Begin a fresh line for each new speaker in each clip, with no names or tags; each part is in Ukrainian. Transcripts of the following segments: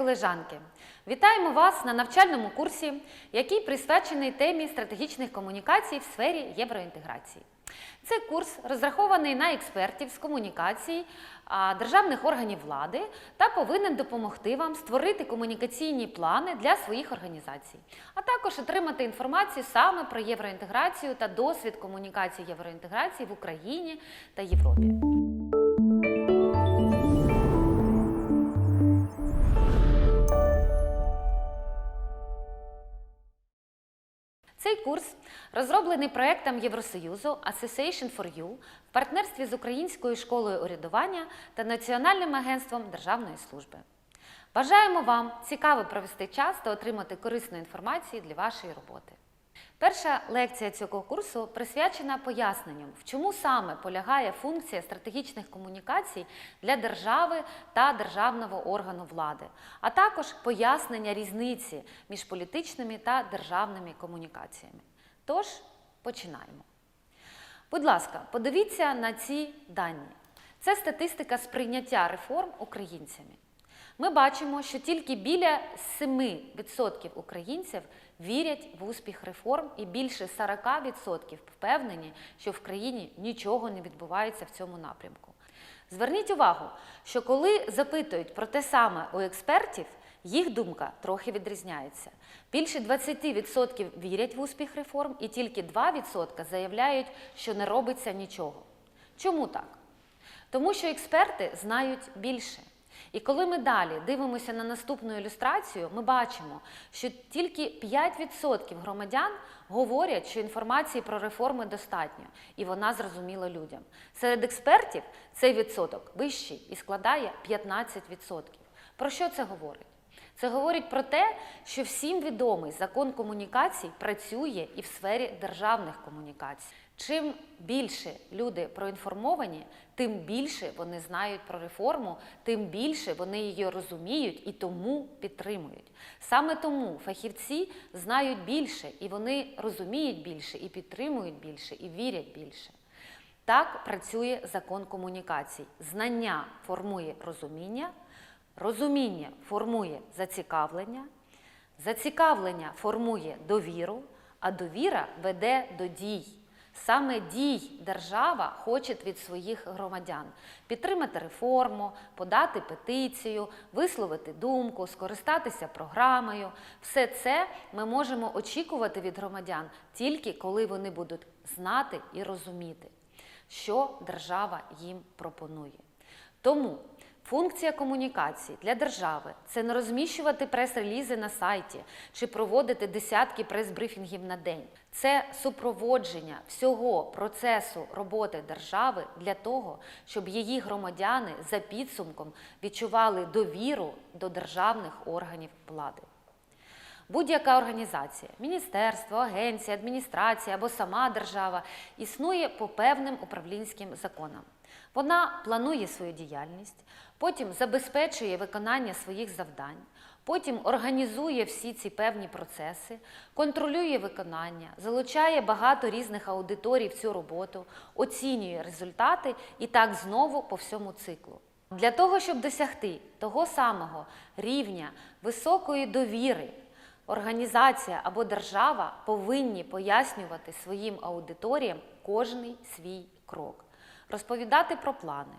колежанки! Вітаємо вас на навчальному курсі, який присвячений темі стратегічних комунікацій в сфері євроінтеграції. Цей курс розрахований на експертів з комунікацій державних органів влади та повинен допомогти вам створити комунікаційні плани для своїх організацій, а також отримати інформацію саме про євроінтеграцію та досвід комунікації євроінтеграції в Україні та Європі. Курс розроблений проектом Євросоюзу Association for You в партнерстві з Українською школою урядування та Національним агентством Державної служби. Бажаємо вам цікаво провести час та отримати корисну інформацію для вашої роботи. Перша лекція цього курсу присвячена поясненням, в чому саме полягає функція стратегічних комунікацій для держави та державного органу влади, а також пояснення різниці між політичними та державними комунікаціями. Тож починаємо. Будь ласка, подивіться на ці дані. Це статистика сприйняття реформ українцями. Ми бачимо, що тільки біля 7% українців вірять в успіх реформ, і більше 40% впевнені, що в країні нічого не відбувається в цьому напрямку. Зверніть увагу, що коли запитують про те саме у експертів, їх думка трохи відрізняється. Більше 20% вірять в успіх реформ, і тільки 2% заявляють, що не робиться нічого. Чому так? Тому що експерти знають більше. І коли ми далі дивимося на наступну ілюстрацію, ми бачимо, що тільки 5% громадян говорять, що інформації про реформи достатньо, і вона зрозуміла людям. Серед експертів цей відсоток вищий і складає 15%. Про що це говорить? Це говорить про те, що всім відомий закон комунікацій працює і в сфері державних комунікацій. Чим більше люди проінформовані, тим більше вони знають про реформу, тим більше вони її розуміють і тому підтримують. Саме тому фахівці знають більше, і вони розуміють більше, і підтримують більше, і вірять більше. Так працює закон комунікацій. Знання формує розуміння, розуміння формує зацікавлення, зацікавлення формує довіру, а довіра веде до дій. Саме дій держава хоче від своїх громадян підтримати реформу, подати петицію, висловити думку, скористатися програмою. Все це ми можемо очікувати від громадян тільки коли вони будуть знати і розуміти, що держава їм пропонує. Тому Функція комунікації для держави це не розміщувати прес-релізи на сайті чи проводити десятки прес-брифінгів на день. Це супроводження всього процесу роботи держави для того, щоб її громадяни за підсумком відчували довіру до державних органів влади. Будь-яка організація, міністерство, агенція, адміністрація або сама держава існує по певним управлінським законам. Вона планує свою діяльність, потім забезпечує виконання своїх завдань, потім організує всі ці певні процеси, контролює виконання, залучає багато різних аудиторій в цю роботу, оцінює результати і так знову по всьому циклу. Для того, щоб досягти того самого рівня високої довіри, організація або держава повинні пояснювати своїм аудиторіям кожний свій крок розповідати про плани,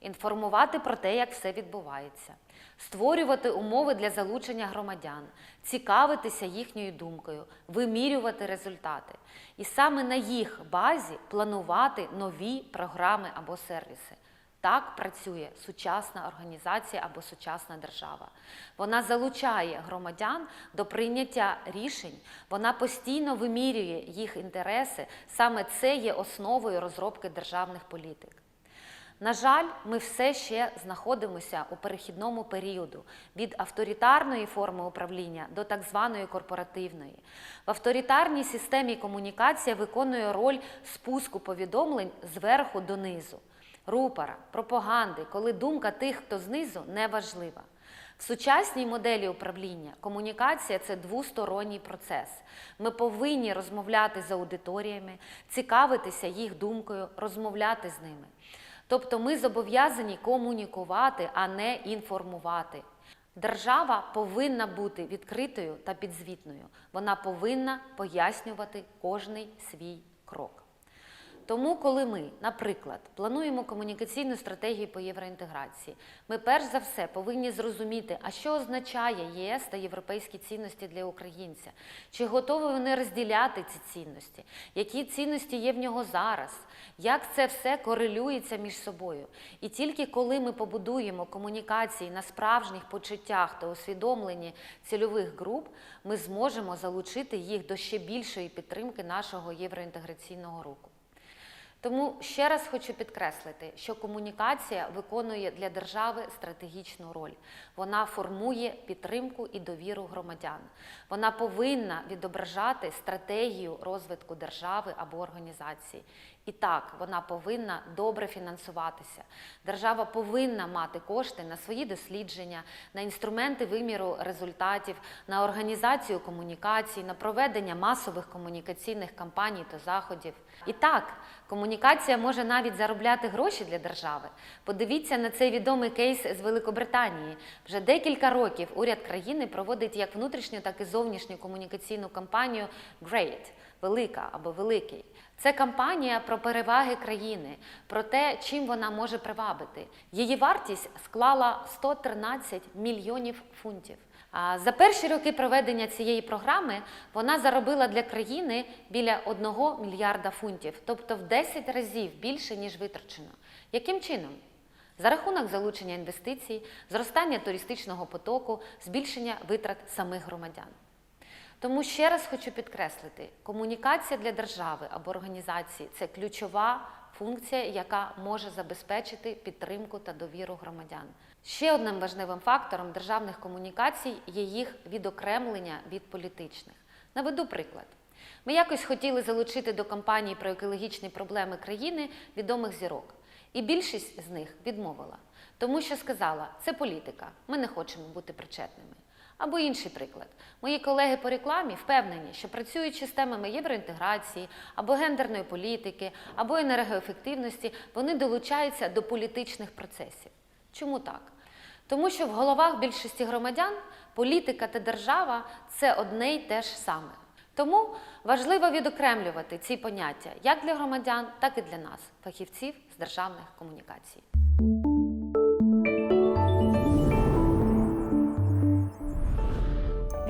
інформувати про те, як все відбувається, створювати умови для залучення громадян, цікавитися їхньою думкою, вимірювати результати. І саме на їх базі планувати нові програми або сервіси. Так працює сучасна організація або сучасна держава. Вона залучає громадян до прийняття рішень, вона постійно вимірює їх інтереси. Саме це є основою розробки державних політик. На жаль, ми все ще знаходимося у перехідному періоду від авторитарної форми управління до так званої корпоративної. В авторитарній системі комунікація виконує роль спуску повідомлень зверху донизу рупора, пропаганди, коли думка тих, хто знизу, не важлива. В сучасній моделі управління комунікація це двосторонній процес. Ми повинні розмовляти з аудиторіями, цікавитися їх думкою, розмовляти з ними. Тобто ми зобов'язані комунікувати, а не інформувати. Держава повинна бути відкритою та підзвітною. Вона повинна пояснювати кожний свій крок. Тому, коли ми, наприклад, плануємо комунікаційну стратегію по євроінтеграції, ми перш за все повинні зрозуміти, а що означає ЄС та європейські цінності для українця, чи готові вони розділяти ці цінності, які цінності є в нього зараз, як це все корелюється між собою. І тільки коли ми побудуємо комунікації на справжніх почуттях та усвідомленні цільових груп, ми зможемо залучити їх до ще більшої підтримки нашого євроінтеграційного руху. Тому ще раз хочу підкреслити, що комунікація виконує для держави стратегічну роль. Вона формує підтримку і довіру громадян. Вона повинна відображати стратегію розвитку держави або організації. І так, вона повинна добре фінансуватися. Держава повинна мати кошти на свої дослідження, на інструменти виміру результатів, на організацію комунікацій, на проведення масових комунікаційних кампаній та заходів. І так, комунікація може навіть заробляти гроші для держави. Подивіться на цей відомий кейс з Великобританії. Вже декілька років уряд країни проводить як внутрішню, так і зовнішню комунікаційну кампанію Great велика або великий. Це кампанія про переваги країни, про те, чим вона може привабити. Її вартість склала 113 мільйонів фунтів. За перші роки проведення цієї програми вона заробила для країни біля 1 мільярда фунтів, тобто в 10 разів більше, ніж витрачено. Яким чином? За рахунок залучення інвестицій, зростання туристичного потоку, збільшення витрат самих громадян. Тому ще раз хочу підкреслити: комунікація для держави або організації це ключова функція, яка може забезпечити підтримку та довіру громадян. Ще одним важливим фактором державних комунікацій є їх відокремлення від політичних. Наведу приклад. Ми якось хотіли залучити до кампанії про екологічні проблеми країни відомих зірок, і більшість з них відмовила, тому що сказала, це політика, ми не хочемо бути причетними. Або інший приклад. Мої колеги по рекламі впевнені, що працюючи з темами євроінтеграції, або гендерної політики, або енергоефективності, вони долучаються до політичних процесів. Чому так? Тому що в головах більшості громадян політика та держава це одне й те ж саме. Тому важливо відокремлювати ці поняття як для громадян, так і для нас, фахівців з державних комунікацій.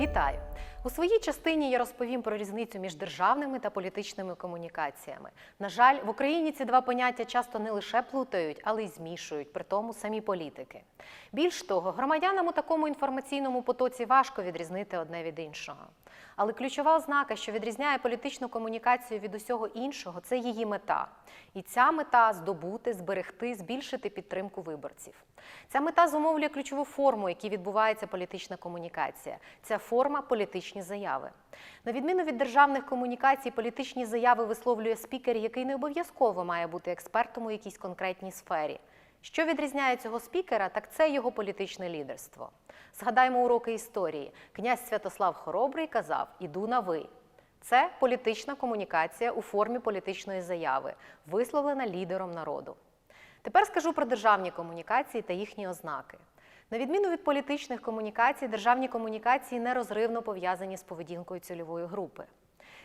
sanitário. У своїй частині я розповім про різницю між державними та політичними комунікаціями. На жаль, в Україні ці два поняття часто не лише плутають, але й змішують, при тому самі політики. Більш того, громадянам у такому інформаційному потоці важко відрізнити одне від іншого. Але ключова ознака, що відрізняє політичну комунікацію від усього іншого, це її мета. І ця мета здобути, зберегти, збільшити підтримку виборців. Ця мета зумовлює ключову форму, якій відбувається політична комунікація. Ця форма політичні заяви. На відміну від державних комунікацій, політичні заяви висловлює спікер, який не обов'язково має бути експертом у якійсь конкретній сфері. Що відрізняє цього спікера, так це його політичне лідерство. Згадаймо уроки історії. Князь Святослав Хоробрий казав Іду на ви. Це політична комунікація у формі політичної заяви, висловлена лідером народу. Тепер скажу про державні комунікації та їхні ознаки. На відміну від політичних комунікацій, державні комунікації нерозривно пов'язані з поведінкою цільової групи.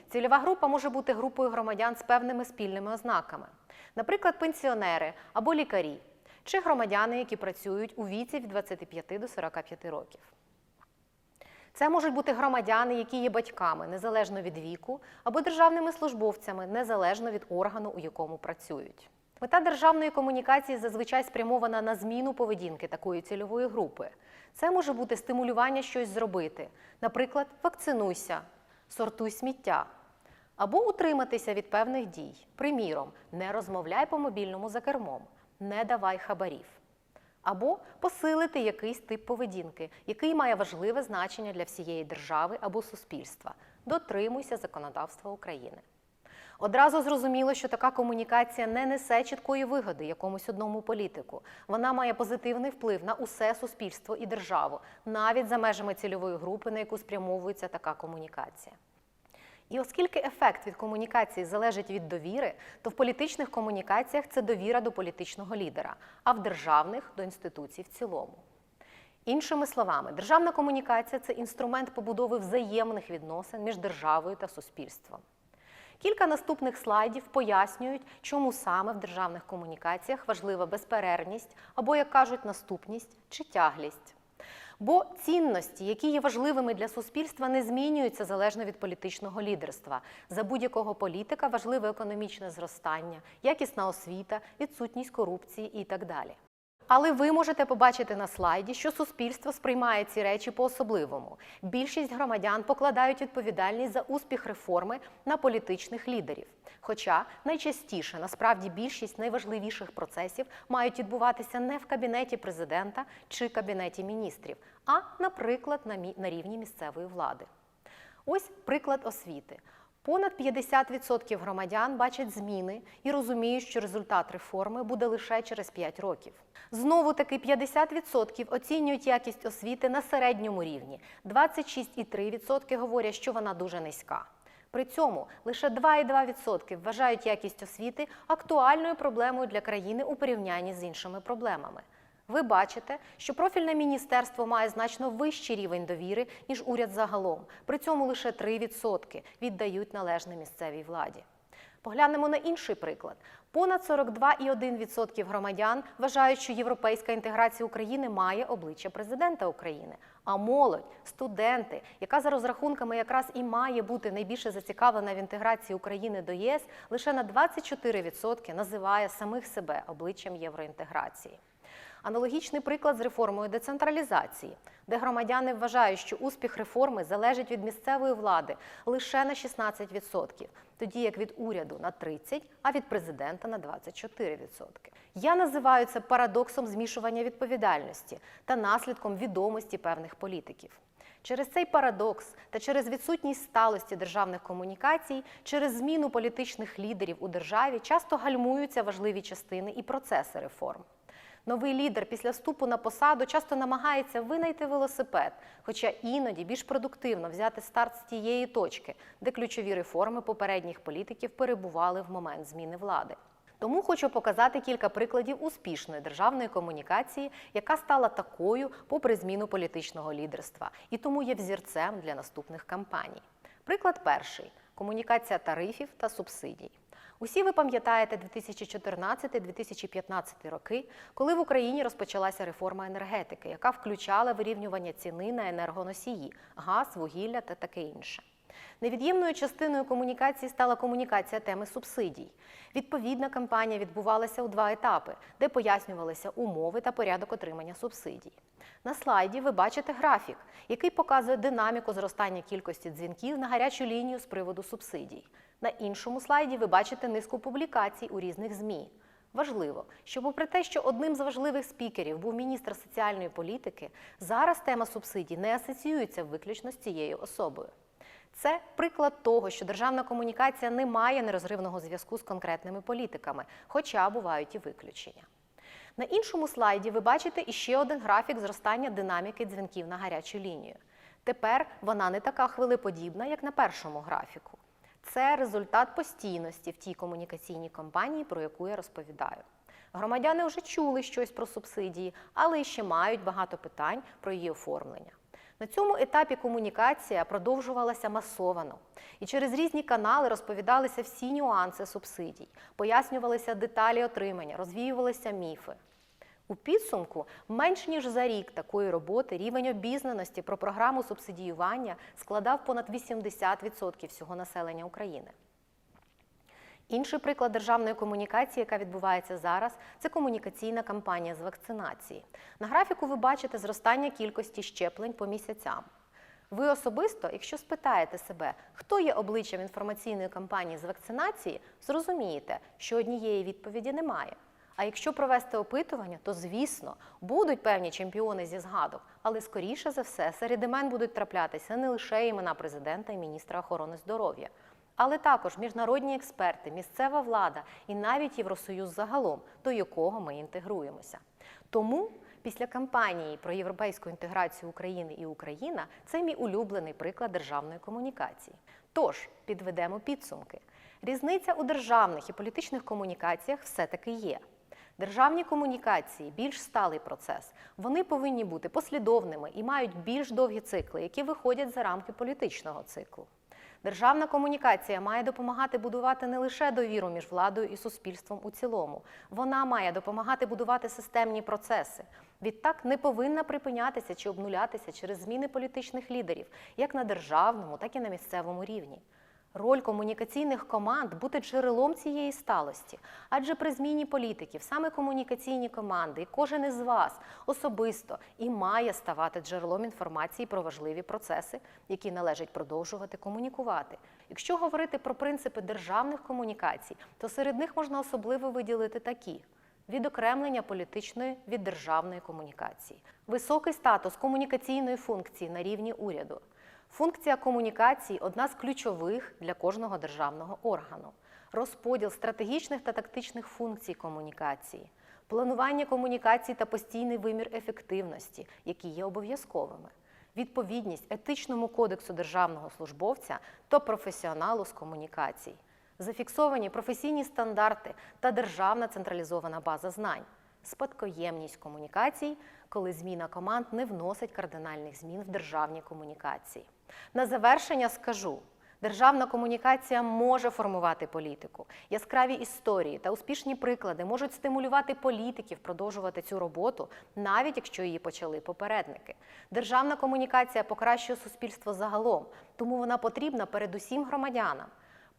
Цільова група може бути групою громадян з певними спільними ознаками, наприклад, пенсіонери або лікарі, чи громадяни, які працюють у віці від 25 до 45 років. Це можуть бути громадяни, які є батьками незалежно від віку, або державними службовцями незалежно від органу, у якому працюють. Мета державної комунікації зазвичай спрямована на зміну поведінки такої цільової групи. Це може бути стимулювання щось зробити, наприклад, вакцинуйся, сортуй сміття, або утриматися від певних дій. Приміром, не розмовляй по мобільному за кермом, не давай хабарів. Або посилити якийсь тип поведінки, який має важливе значення для всієї держави або суспільства. Дотримуйся законодавства України. Одразу зрозуміло, що така комунікація не несе чіткої вигоди якомусь одному політику. Вона має позитивний вплив на усе суспільство і державу, навіть за межами цільової групи, на яку спрямовується така комунікація. І оскільки ефект від комунікації залежить від довіри, то в політичних комунікаціях це довіра до політичного лідера, а в державних до інституцій в цілому. Іншими словами, державна комунікація це інструмент побудови взаємних відносин між державою та суспільством. Кілька наступних слайдів пояснюють, чому саме в державних комунікаціях важлива безперервність або, як кажуть, наступність чи тяглість. Бо цінності, які є важливими для суспільства, не змінюються залежно від політичного лідерства. За будь-якого політика важливе економічне зростання, якісна освіта, відсутність корупції і так далі. Але ви можете побачити на слайді, що суспільство сприймає ці речі по-особливому. Більшість громадян покладають відповідальність за успіх реформи на політичних лідерів. Хоча найчастіше насправді більшість найважливіших процесів мають відбуватися не в кабінеті президента чи кабінеті міністрів, а, наприклад, на рівні місцевої влади. Ось приклад освіти. Понад 50% громадян бачать зміни і розуміють, що результат реформи буде лише через 5 років. Знову таки 50% оцінюють якість освіти на середньому рівні. 26,3% говорять, що вона дуже низька. При цьому лише 2,2% вважають якість освіти актуальною проблемою для країни у порівнянні з іншими проблемами. Ви бачите, що профільне міністерство має значно вищий рівень довіри, ніж уряд загалом. При цьому лише 3% віддають належне місцевій владі. Поглянемо на інший приклад. Понад 42,1% громадян вважають, що європейська інтеграція України має обличчя президента України. А молодь, студенти, яка за розрахунками якраз і має бути найбільше зацікавлена в інтеграції України до ЄС, лише на 24% називає самих себе обличчям євроінтеграції. Аналогічний приклад з реформою децентралізації, де громадяни вважають, що успіх реформи залежить від місцевої влади лише на 16%, тоді як від уряду на 30%, а від президента на 24%. Я називаю це парадоксом змішування відповідальності та наслідком відомості певних політиків. Через цей парадокс та через відсутність сталості державних комунікацій, через зміну політичних лідерів у державі часто гальмуються важливі частини і процеси реформ. Новий лідер після вступу на посаду часто намагається винайти велосипед, хоча іноді більш продуктивно взяти старт з тієї точки, де ключові реформи попередніх політиків перебували в момент зміни влади. Тому хочу показати кілька прикладів успішної державної комунікації, яка стала такою попри зміну політичного лідерства, і тому є взірцем для наступних кампаній. Приклад перший комунікація тарифів та субсидій. Усі ви пам'ятаєте 2014-2015 роки, коли в Україні розпочалася реформа енергетики, яка включала вирівнювання ціни на енергоносії, газ, вугілля та таке інше. Невід'ємною частиною комунікації стала комунікація теми субсидій. Відповідна кампанія відбувалася у два етапи, де пояснювалися умови та порядок отримання субсидій. На слайді ви бачите графік, який показує динаміку зростання кількості дзвінків на гарячу лінію з приводу субсидій. На іншому слайді ви бачите низку публікацій у різних ЗМІ. Важливо, що попри те, що одним з важливих спікерів був міністр соціальної політики, зараз тема субсидій не асоціюється виключно з цією особою. Це приклад того, що державна комунікація не має нерозривного зв'язку з конкретними політиками, хоча бувають і виключення. На іншому слайді ви бачите іще один графік зростання динаміки дзвінків на гарячу лінію. Тепер вона не така хвилеподібна, як на першому графіку. Це результат постійності в тій комунікаційній кампанії, про яку я розповідаю. Громадяни вже чули щось про субсидії, але ще мають багато питань про її оформлення. На цьому етапі комунікація продовжувалася масовано, і через різні канали розповідалися всі нюанси субсидій, пояснювалися деталі отримання, розвіювалися міфи. У підсумку, менш ніж за рік такої роботи рівень обізнаності про програму субсидіювання складав понад 80% всього населення України. Інший приклад державної комунікації, яка відбувається зараз, це комунікаційна кампанія з вакцинації. На графіку ви бачите зростання кількості щеплень по місяцям. Ви особисто, якщо спитаєте себе, хто є обличчям інформаційної кампанії з вакцинації, зрозумієте, що однієї відповіді немає. А якщо провести опитування, то звісно будуть певні чемпіони зі згадок, але скоріше за все серед імен будуть траплятися не лише імена президента і міністра охорони здоров'я, але також міжнародні експерти, місцева влада і навіть Євросоюз загалом, до якого ми інтегруємося. Тому після кампанії про європейську інтеграцію України і Україна це мій улюблений приклад державної комунікації. Тож підведемо підсумки. Різниця у державних і політичних комунікаціях все-таки є. Державні комунікації більш сталий процес. Вони повинні бути послідовними і мають більш довгі цикли, які виходять за рамки політичного циклу. Державна комунікація має допомагати будувати не лише довіру між владою і суспільством у цілому. Вона має допомагати будувати системні процеси. Відтак не повинна припинятися чи обнулятися через зміни політичних лідерів, як на державному, так і на місцевому рівні. Роль комунікаційних команд бути джерелом цієї сталості, адже при зміні політиків саме комунікаційні команди, і кожен із вас особисто і має ставати джерелом інформації про важливі процеси, які належить продовжувати комунікувати. Якщо говорити про принципи державних комунікацій, то серед них можна особливо виділити такі. Відокремлення політичної від державної комунікації, високий статус комунікаційної функції на рівні уряду, Функція комунікації одна з ключових для кожного державного органу. Розподіл стратегічних та тактичних функцій комунікації, планування комунікацій та постійний вимір ефективності, які є обов'язковими, відповідність етичному кодексу державного службовця та професіоналу з комунікацій, зафіксовані професійні стандарти та державна централізована база знань спадкоємність комунікацій, коли зміна команд не вносить кардинальних змін в державні комунікації. На завершення скажу. Державна комунікація може формувати політику. Яскраві історії та успішні приклади можуть стимулювати політиків продовжувати цю роботу, навіть якщо її почали попередники. Державна комунікація покращує суспільство загалом, тому вона потрібна передусім громадянам.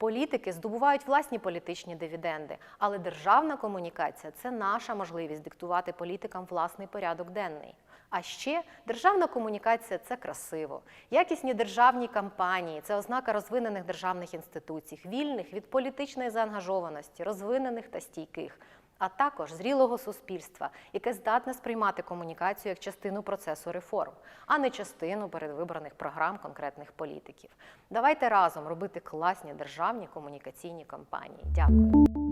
Політики здобувають власні політичні дивіденди, але державна комунікація це наша можливість диктувати політикам власний порядок денний. А ще державна комунікація це красиво. Якісні державні кампанії це ознака розвинених державних інституцій, вільних від політичної заангажованості, розвинених та стійких, а також зрілого суспільства, яке здатне сприймати комунікацію як частину процесу реформ, а не частину передвиборних програм конкретних політиків. Давайте разом робити класні державні комунікаційні кампанії. Дякую.